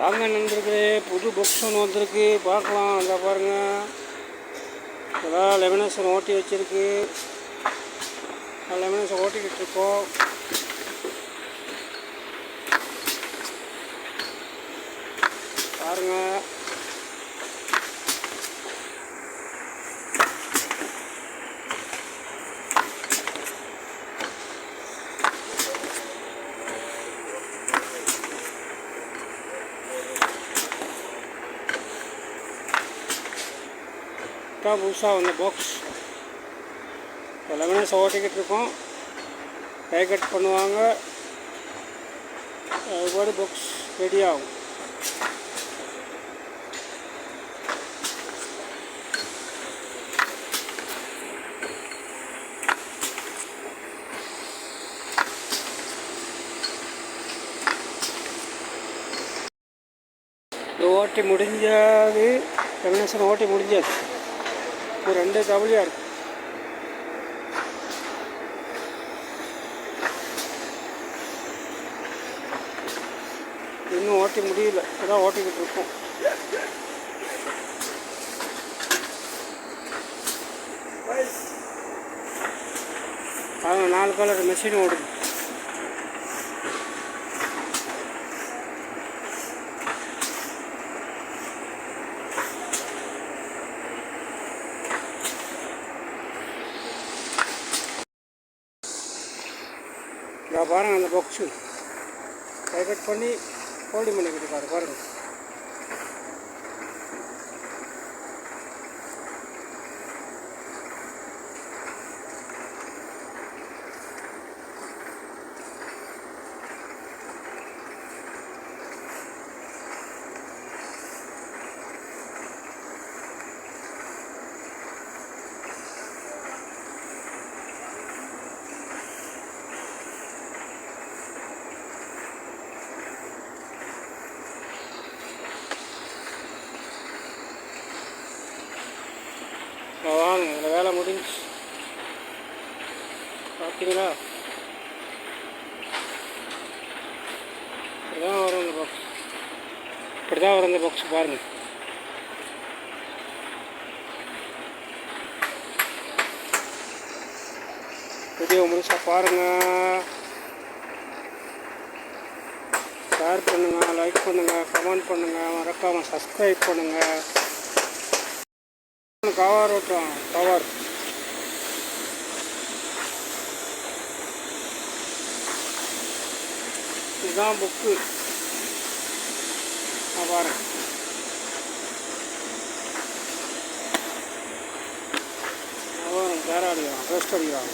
வாங்க நண்பர்களே புது புக்ஸ் ஒன்று வந்திருக்கு. பார்க்கலாம் அந்த பாருங்கள் அதான் லெமினேஷன் ஓட்டி வச்சிருக்கு. லெமினேஷன் ஓட்டிக்கிட்டு இருக்கோம் பாருங்க தான் புதுசாக வந்த பாக்ஸ் இப்போ ஓட்டிக்கிட்டு இருக்கோம். கை கட் பண்ணுவாங்க. அதுபாடு பாக்ஸ் ரெடி ஆகும். ஓட்டி முடிஞ்சாது. லெமினேஷன் ஓட்டி முடிஞ்சாது. ஒரு ரெண்டு கவலையாக இருக்கும் இன்னும் ஓட்டி முடியல. அதான் ஓட்டிக்கிட்டு இருக்கோம். அவங்க நாலு கலர் மெஷின் ஓடுது. பாருங்கள் அந்த பாக்ஸு கை பண்ணி ஃபோல்டிங் பண்ணிக்கிட்டு இருக்காரு பாருங்கள் அதில் வேலை முடிஞ்சு. பார்த்தீங்களா இப்படி தான் வரும் இந்த பாக்ஸ் இப்படி தான் வரும் இந்த பாக்ஸ் பாருங்கள் வீடியோ முழுசாக பாருங்கள் ஷேர் பண்ணுங்கள் லைக் பண்ணுங்கள் கமெண்ட் பண்ணுங்கள் மறக்காமல் சப்ஸ்கிரைப் பண்ணுங்கள் கவர் ஓட்டுறோம் கவர் இதுதான் புக்கு நான் பாருங்க அவன் பேர அடிக்கிறான் ரெஸ்ட் அடிக்கிறான்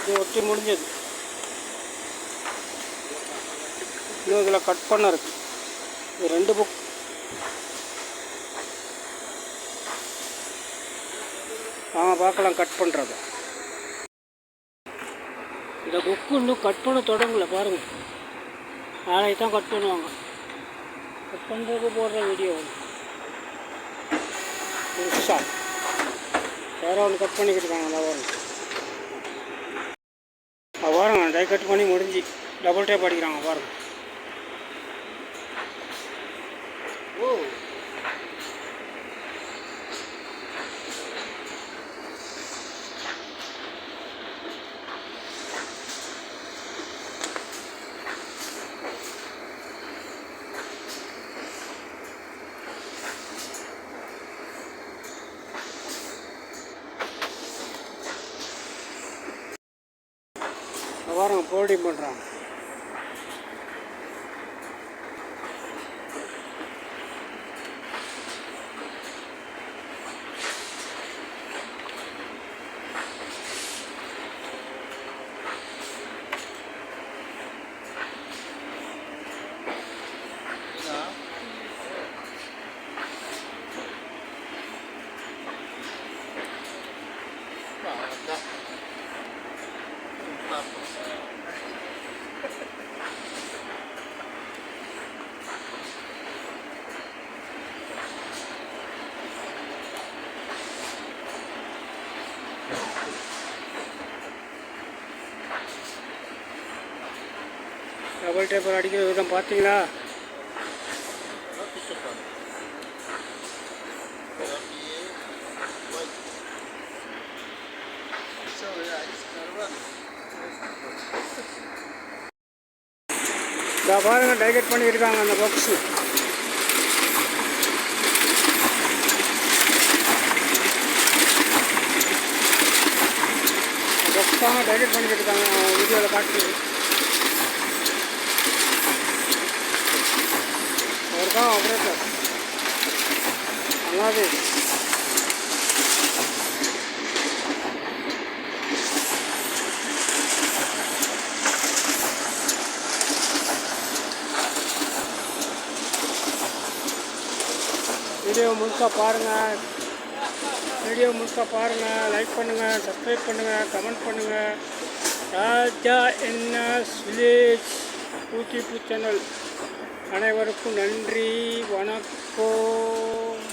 இது ஒட்டி முடிஞ்சது இன்னும் இதில் கட் பண்ண இருக்கு. இது ரெண்டு புக் வாங்க பார்க்கலாம் கட் பண்ணுறது இந்த புக்கு இன்னும் கட் பண்ண தொடங்கல பாருங்க. நாளைக்கு தான் கட் பண்ணுவாங்க. கட் பண்ணுறதுக்கு போடுற வீடியோ புதுசா. வேறு ஒன்று கட் பண்ணிக்கிட்டு இருக்காங்க அந்த பாருங்க அது பாருங்க டை கட் பண்ணி முடிஞ்சு. டபுள் டேப் அடிக்கிறாங்க பாருங்கள் ஓ பாருங்க போல்டிங் பண்ணுறாங்க டபுள் டேப்பர் அடிக்கிற விதம் பார்த்தீங்களா? Yeah, இதை பாருங்க டைகட் பண்ணியிருக்காங்க அந்த பாக்ஸு பாக்ஸாக தான் டைகட் பண்ணிக்கிட்டு இருக்காங்க வீடியோவில் காட்டுறது அவர் தான் ஆப்ரேட்டர் அல்லாது வீடியோ முழுசாக பாருங்கள் வீடியோ முழுசாக பாருங்கள் லைக் பண்ணுங்கள் சப்ஸ்கிரைப் பண்ணுங்கள் கமெண்ட் பண்ணுங்கள் Raja NS village YouTube channel அனைவருக்கும் நன்றி வணக்கம்.